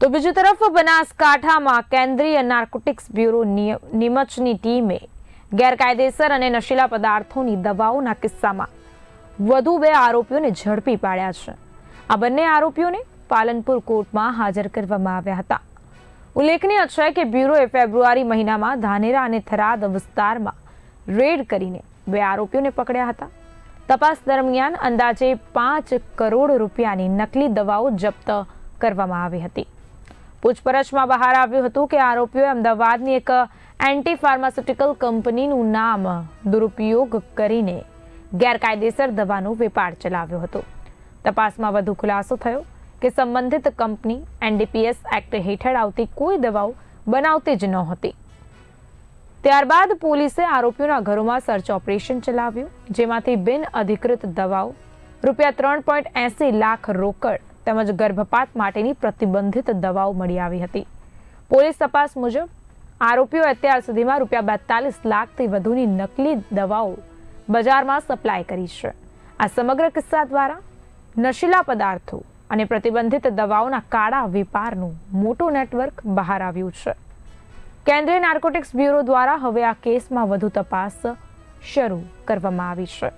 તો બીજી તરફ બનાસકાંઠામાં કેન્દ્રીય નાર્કોટિક્સ બ્યુરો નિમચની ટીમે ગેરકાયદેસર અને નશીલા પદાર્થોની દવાઓના કિસ્સામાં વધુ બે આરોપીઓને ઝડપી પાડ્યા છે. આ બંને આરોપીઓને પાલનપુર કોર્ટમાં હાજર કરવામાં આવ્યા હતા. ઉલ્લેખનીય છે કે બ્યુરોએ ફેબ્રુઆરી મહિનામાં ધાનેરા અને થરાદ વિસ્તારમાં રેડ કરીને બે આરોપીઓને પકડ્યા હતા. તપાસ દરમિયાન અંદાજે પાંચ કરોડ રૂપિયાની નકલી દવાઓ જપ્ત કરવામાં આવી હતી. પૂછપરછમાં બહાર આવ્યું હતું કે આરોપીઓએ અમદાવાદની એક એન્ટી ફાર્માસ્યુટિકલ કંપનીનું નામ દુરુપયોગ કરીને ગેરકાયદેસર દવાનો વેપાર ચલાવ્યો હતો. તપાસમાં વધુ ખુલાસો થયો કે સંબંધિત કંપની એનડીપીએસ એક્ટ હેઠળ આવતી કોઈ દવાઓ બનાવતી જ નહોતી. ત્યારબાદ પોલીસે આરોપીઓના ઘરોમાં સર્ચ ઓપરેશન ચલાવ્યું, જેમાંથી બિન અધિકૃત દવાઓ રૂપિયા ત્રણ પોઈન્ટ એસી લાખ રોકડ તેમજ ગર્ભપાત માટેની પ્રતિબંધિત દવાઓ મળી આવી હતી. પોલીસ તપાસ મુજબ, આરોપીઓ અત્યાર સુધીમાં રૂપિયા બેતાલીસ લાખથી વધુની નકલી દવાઓ બજારમાં સપ્લાય કરી છે. આ સમગ્ર કિસ્સા દ્વારા નશીલા પદાર્થો અને પ્રતિબંધિત દવાઓના કાળા વેપારનું મોટું નેટવર્ક બહાર આવ્યું છે. કેન્દ્રીય નાર્કોટિક્સ બ્યુરો દ્વારા હવે આ કેસમાં વધુ તપાસ શરૂ કરવામાં આવી છે.